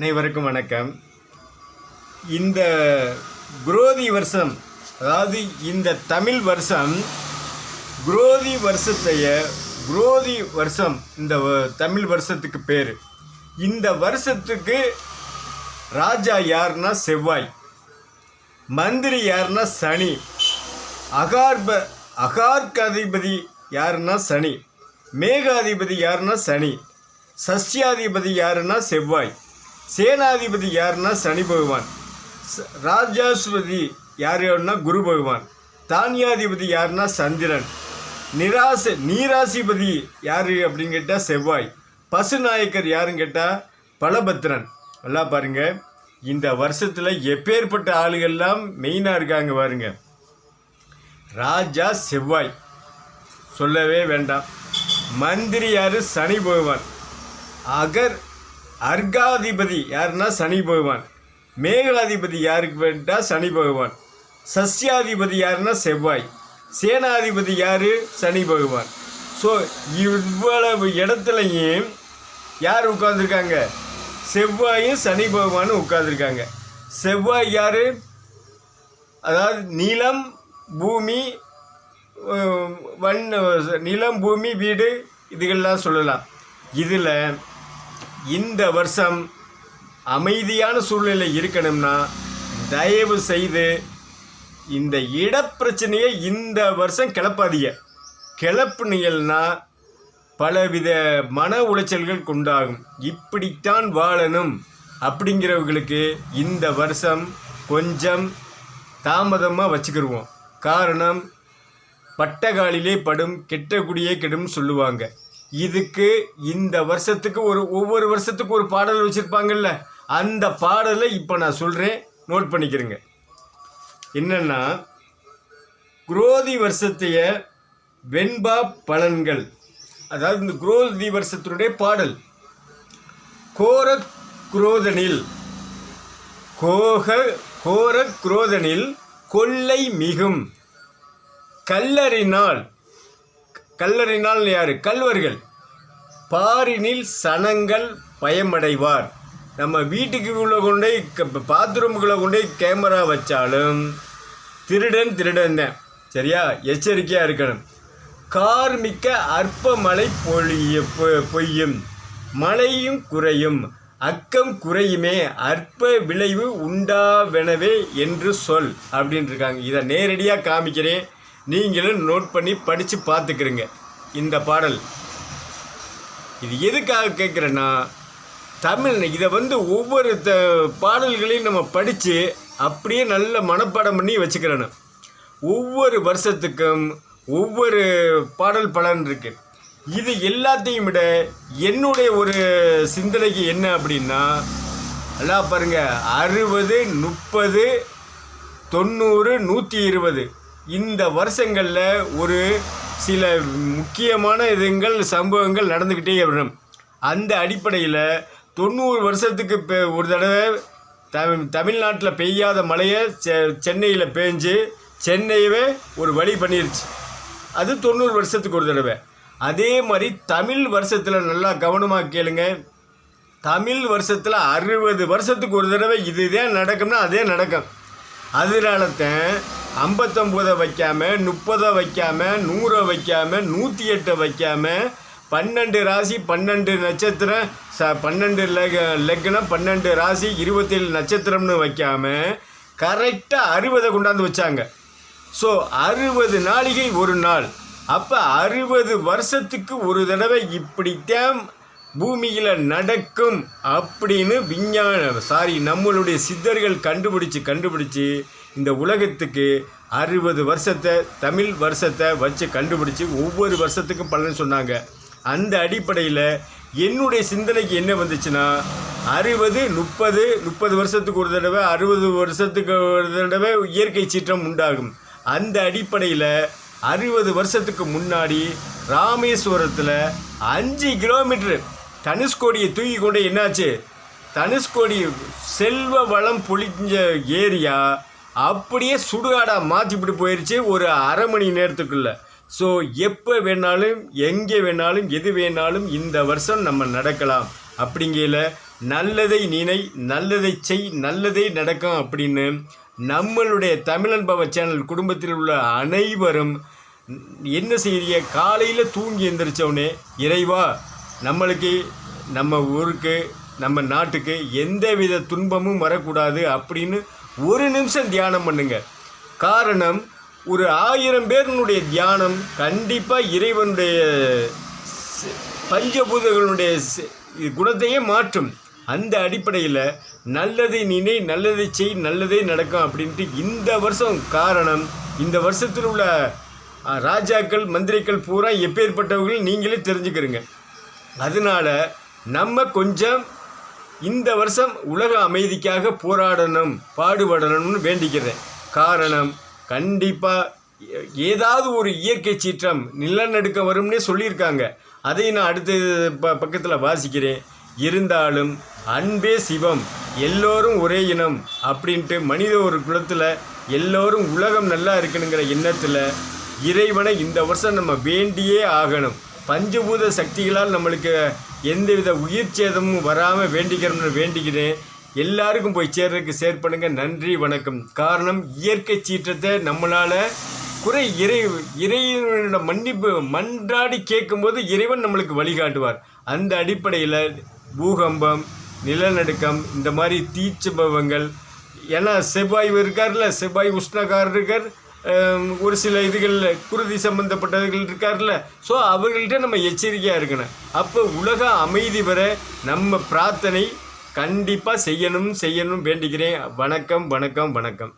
அனைவருக்கும் வணக்கம். இந்த குரோதி வருஷம் அதாவது இந்த தமிழ் வருஷம் குரோதி வருஷத்தைய குரோதி வருஷம் இந்த வ- தமிழ் வருஷத்துக்கு பேர். இந்த வருஷத்துக்கு ராஜா யாருன்னா செவ்வாய் மந்திரி யாருன்னா சனி அகார்ப அகார்காதிபதி யாருன்னா சனி மேகாதிபதி யாருன்னா சனி சஷ்டியாதிபதி யாருன்னா செவ்வாய். சேனாதிபதி யாருன்னா சனி பகவான். ச- ராஜாஸ்பதி யாருன்னா குரு பகவான். தானியாதிபதி யாருன்னா சந்திரன். நிராச நீராசிபதி யார் அப்படின்னு கேட்டால் செவ்வாய். பசுநாயக்கர் யாருன்னு கேட்டால் பலபத்ரன். நல்லா பாருங்கள் இந்த வருஷத்தில் எப்பேற்பட்ட ஆளுகள்லாம் மெயினாக இருக்காங்க பாருங்க. ராஜா செவ்வாய். சொல்லவே வேண்டாம். மந்திரி யார்? சனி பகவான். அகர் அர்காதிபதி யாருன்னா சனி பகவான். மேகலாதிபதி யாருக்கு வேண்டா சனி பகவான். சஸ்யாதிபதி யாருன்னா செவ்வாய். சேனாதிபதி யார்? சனி பகவான். ஸோ இவ்வளவு இடத்துலையும் யார் உட்காந்துருக்காங்க செவ்வாயும் சனி பகவானும் உட்காந்துருக்காங்க செவ்வாய் யார்? அதாவது நிலம் பூமி வண் வன் நிலம் பூமி வீடு இதுகள்லாம் சொல்லலாம். இதில் இந்த வருஷம் அமைதியான சூழ்நிலை இருக்கணும்னா தயவு செய்து இந்த இடப்பிரச்சனையை இந்த வருஷம் கிளப்பாதீங்க. கிளப்புனீங்கன்னா பலவித மன உளைச்சல்கள் கொண்டாகும் இப்படித்தான் வாழணும் அப்படிங்கிறவங்களுக்கு இந்த வருஷம் கொஞ்சம் தாமதமாக வச்சுக்கிடுவோம் காரணம் பட்டகாலிலே படும் கெட்டகுடியே கெடும் சொல்லுவாங்க. இதுக்கு இந்த வருஷத்துக்கு ஒரு ஒவ்வொரு வருஷத்துக்கு ஒரு பாடல் வச்சுருப்பாங்கல்ல அந்த பாடலை இப்போ நான் சொல்கிறேன் நோட் பண்ணிக்கிறேங்க. என்னென்னா குரோதி வருஷத்தைய வெண்பா பலன்கள் அதாவது இந்த குரோதி வருஷத்தினுடைய பாடல். கோர குரோதனில் கோக கோர குரோதனில் கொள்ளை மிகும். கல்லறினால் கல்லறினால் யார்? கல்வர்கள். பாரினில் சனங்கள் பயமடைவார். நம்ம வீட்டுக்கு உள்ள கொண்டே பாத்ரூமுக்குள்ளே கொண்டே கேமரா வச்சாலும் திருடன் திருடன் தான். சரியா? எச்சரிக்கையாக இருக்கணும். கார்மிக்க அற்ப மழை பொழிய பொ- பொய்யும். மழையும் குறையும். அக்கம் குறையுமே. அற்ப விளைவு உண்டாவெனவே என்று சொல் அப்படின்னு இருக்காங்க இதை நேரடியாக காமிக்கிறேன். நீங்களும் நோட் பண்ணி படித்து பார்த்துக்கிறீங்க இந்த பாடல். இது எதுக்காக கேட்குறேன்னா தமிழ் இதை வந்து ஒவ்வொரு த பாடல்களையும் நம்ம படித்து அப்படியே நல்ல மனப்பாடம் பண்ணி வச்சுக்கிறணும் ஒவ்வொரு வருஷத்துக்கும் ஒவ்வொரு பாடல் பலன் இருக்கு. இது எல்லாத்தையும் விட என்னுடைய ஒரு சிந்தனைக்கு என்ன அப்படின்னா எல்லாம் பாருங்கள் அறுபது முப்பது தொண்ணூறு நூற்றி இருபது. இந்த வருஷங்களில் ஒரு சில முக்கியமான இதுங்கள் சம்பவங்கள் நடந்துக்கிட்டே வரும். அந்த அடிப்படையில் தொண்ணூறு வருஷத்துக்கு பெ- ஒரு தடவை தமிழ் தமிழ்நாட்டில் பெய்யாத மழையை செ சென்னையில் பேஞ்சு சென்னையவே ஒரு வழி பண்ணிருச்சு. அது தொண்ணூறு வருஷத்துக்கு ஒரு தடவை. அதே மாதிரி தமிழ் வருஷத்தில் நல்லா கவனமாக கேளுங்க. தமிழ் வருஷத்தில் அறுபது வருஷத்துக்கு ஒரு தடவை இதுதான் நடக்கும்னா அதே நடக்கும். அதனால தான் ஐம்பத்தொம்போதை வைக்காம முப்பதை வைக்காம நூறை வைக்காம நூற்றி எட்டை வைக்காம பன்னெண்டு ராசி பன்னெண்டு நட்சத்திரம் ச பன்னெண்டு லெக லெக்னம் பன்னெண்டு ராசி இருபத்தேழு நட்சத்திரம்னு வைக்காம கரெக்டாக அறுபதை கொண்டாந்து வச்சாங்க. ஸோ அறுபது நாளிகை ஒரு நாள். அப்போ அறுபது வருஷத்துக்கு ஒரு தடவை இப்படித்தான் பூமியில் நடக்கும் அப்படின்னு விஞ்ஞான சாரி நம்மளுடைய சித்தர்கள் கண்டுபிடிச்சு கண்டுபிடிச்சு இந்த உலகத்துக்கு அறுபது வருஷத்தை தமிழ் வருஷத்தை வச்சு கண்டுபிடிச்சி ஒவ்வொரு வருஷத்துக்கும் பலன் சொன்னாங்க. அந்த அடிப்படையில் என்னுடைய சிந்தனைக்கு என்ன வந்துச்சுன்னா அறுபது முப்பது முப்பது வருஷத்துக்கு ஒரு தடவை அறுபது வருஷத்துக்கு ஒரு தடவை இயற்கை சீற்றம் உண்டாகும். அந்த அடிப்படையில் அறுபது வருஷத்துக்கு முன்னாடி ராமேஸ்வரத்தில் அஞ்சு கிலோமீட்டர் தனுஷ்கோடியை தூக்கி கொண்டு என்னாச்சு? தனுஷ்கோடி செல்வ வளம் பொழிஞ்ச ஏரியா அப்படியே சுடுகாடாக மாற்றிப்பிட்டு போயிடுச்சு ஒரு அரை மணி நேரத்துக்குள்ள. ஸோ எப்போ வேணாலும் எங்கே வேணாலும் எது வேணாலும் இந்த வருஷம் நம்ம நடக்கலாம். அப்படிங்கையில் நல்லதை நினை நல்லதை செய் நல்லதே நடக்கும் அப்படின்னு நம்மளுடைய தமிழன் பவ சேனல் குடும்பத்தில் உள்ள அனைவரும் என்ன செய்ய காலையில் தூங்கி எந்திரிச்சோடனே இறைவா நம்மளுக்கு நம்ம ஊருக்கு நம்ம நாட்டுக்கு எந்த வித துன்பமும் வரக்கூடாது அப்படின்னு ஒரு நிமிஷம் தியானம் பண்ணுங்க. காரணம் ஒரு ஆயிரம் பேருனுடைய தியானம் கண்டிப்பாக இறைவனுடைய பஞ்சபூதங்களுடைய குணத்தையே மாற்றும். அந்த அடிப்படையில் நல்லதை நினை நல்லதை செய் நல்லதே நடக்கும் அப்படின்ட்டு இந்த வருஷம் காரணம் இந்த வருஷத்தில் உள்ள ராஜாக்கள் மந்திரிகள் பூரா எப்பேற்பட்டவர்கள் நீங்களே தெரிஞ்சுக்கிறீங்க. அதனால நம்ம கொஞ்சம் இந்த வருஷம் உலக அமைதிக்காக போராடணும் பாடுபடணும்னு வேண்டிக்கிறேன். காரணம் கண்டிப்பாக ஏதாவது ஒரு இயற்கை சீற்றம் நிலநடுக்கம் வரும்னே சொல்லியிருக்காங்க. அதை நான் அடுத்த ப பக்கத்தில் வாசிக்கிறேன். இருந்தாலும் அன்பே சிவம் எல்லோரும் ஒரே இனம் அப்படின்ட்டு மனித ஒரு குலத்தில் எல்லோரும் உலகம் நல்லா இருக்கணுங்கிற எண்ணத்தில் இறைவனை இந்த வருஷம் நம்ம வேண்டியே ஆகணும். பஞ்சபூத சக்திகளால் நம்மளுக்கு எந்தவித உயிர் சேதமும் வராமல் வேண்டிக்கிறோம்னு வேண்டிக்கிறேன் எல்லாருக்கும் போய் சேர்றதுக்கு ஷேர் பண்ணுங்கள் நன்றி வணக்கம். காரணம் இயற்கை சீற்றத்தை நம்மளால் குறை இறை இறைவனோட மன்னிப்பு மன்றாடி கேட்கும்போது இறைவன் நம்மளுக்கு வழிகாட்டுவார். அந்த அடிப்படையில் பூகம்பம் நிலநடுக்கம் இந்த மாதிரி தீச்சம்பவங்கள் ஏன்னா செவ்வாய் இருக்கார்ல செவ்வாய் உஷ்ணக்காரர் இருக்கார் ஒரு சில இதுகளில் குருதி சம்பந்தப்பட்டவர்கள் இருக்கார்ல ஸோ அவர்கள்ட்ட நம்ம எச்சரிக்கையாக இருக்கணும். அப்போ உலக அமைதி வர நம்ம பிரார்த்தனை கண்டிப்பாக செய்யணும் செய்யணும் வேண்டிக்கிறேன். வணக்கம் வணக்கம் வணக்கம்.